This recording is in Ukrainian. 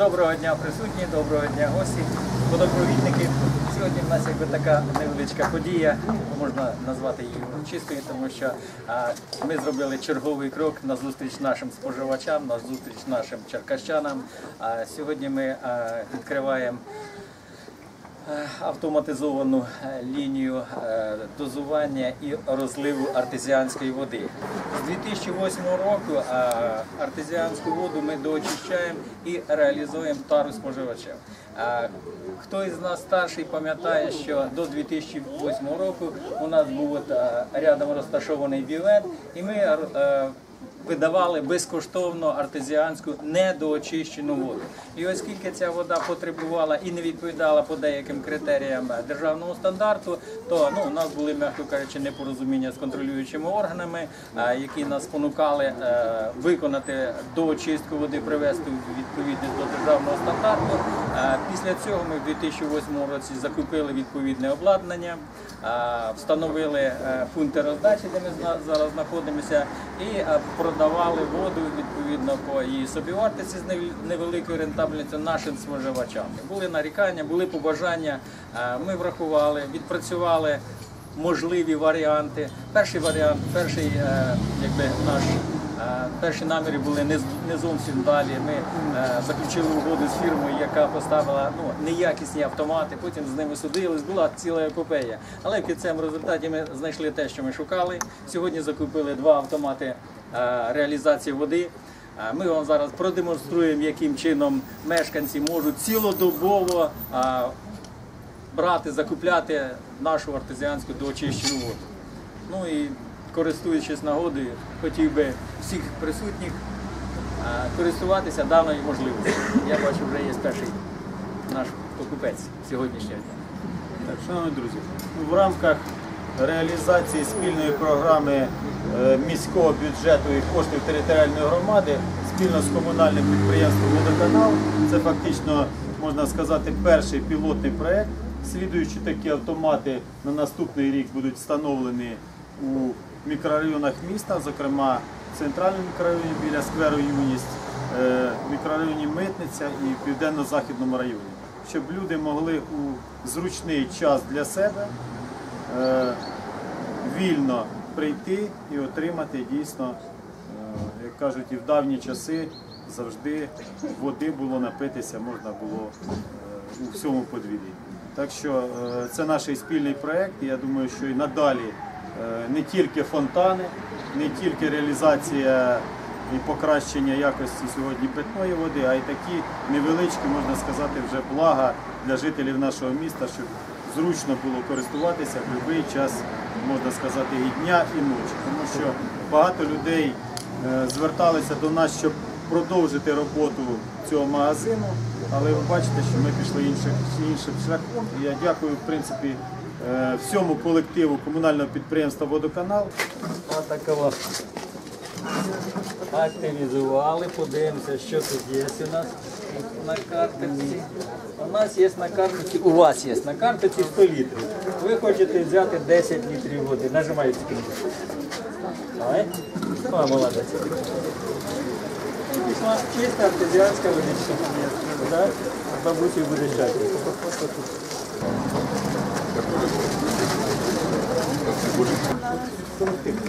Доброго дня присутні, доброго дня гості, водопровідники. Сьогодні в нас якби така невеличка подія, можна назвати її чистою, тому що а, ми зробили черговий крок на зустріч нашим споживачам, на зустріч нашим черкащанам. А, сьогодні ми а, відкриваємо автоматизовану е, лінію е, дозування і розливу артезіанської води. З 2008 року е, артезіанську воду ми доочищаємо і реалізуємо тару споживачів. Е, Хто із нас старший пам'ятає, що до 2008 року у нас був е, рядом розташований бювет, і ми е, видавали безкоштовно артезіанську недоочищену воду. І оскільки ця вода потребувала і не відповідала по деяким критеріям державного стандарту, то ну, у нас були, м'яко кажучи, непорозуміння з контролюючими органами, які нас спонукали е, виконати доочистку води, привести відповідність до державного стандарту. Е, Після цього ми в 2008 році закупили відповідне обладнання, е, встановили е, пункти роздачі, де ми зараз знаходимося, і е, продавали воду відповідно по і собівартості з невеликою рентабельністю нашим споживачам. Були нарікання, були побажання. е, Ми врахували, відпрацювали можливі варіанти. Перший варіант, перший е, якби наш. Е, Перші наміри були не, зовсім далі. Ми е, заключили угоду з фірмою, яка поставила ну, неякісні автомати, потім з ними судились, була ціла епопея. Але в кінцевому результаті ми знайшли те, що ми шукали. Сьогодні закупили два автомати е, реалізації води. Ми вам зараз продемонструємо, яким чином мешканці можуть цілодобово брати, закупляти нашу артезіанську доочищену воду. Ну і користуючись нагодою, хотів би всіх присутніх е, користуватися даною можливістю. Я бачу, вже є перший наш покупець сьогоднішнього дня. Так, шановні друзі, в рамках реалізації спільної програми е, міського бюджету і коштів територіальної громади спільно з комунальним підприємством «Водоканал» це фактично, можна сказати, перший пілотний проєкт. Слідуючі такі автомати на наступний рік будуть встановлені у мікрорайонах міста, зокрема в центральному мікрорайоні біля скверу Юність, е, в мікрорайоні Митниця і в південно-західному районі, щоб люди могли у зручний час для себе е, вільно прийти і отримати дійсно, е, як кажуть, і в давні часи завжди води було напитися, можна було е, у всьому подвір'ї. Так що е, це наш спільний проєкт. Я думаю, що і надалі е, не тільки фонтани, не тільки реалізація і покращення якості сьогодні питної води, а й такі невеличкі, можна сказати, вже блага для жителів нашого міста, щоб зручно було користуватися в будь-який час, можна сказати, і дня, і ночі. Тому що багато людей е, зверталися до нас, щоб продовжити роботу цього магазину, але ви бачите, що ми пішли іншим, шляхом. Я дякую, в принципі, е, всьому колективу комунального підприємства Водоканал. Отакого. Активізували, подивимося, що тут є у нас на карточці. У нас є на карточці, у вас є на карточці 100 літрів. Ви хочете взяти 10 літрів води. Нажимаєте кнопку. Давай. О, молодець. Чиста артезіанська водичка. Бабусі буде щастя. Gracias.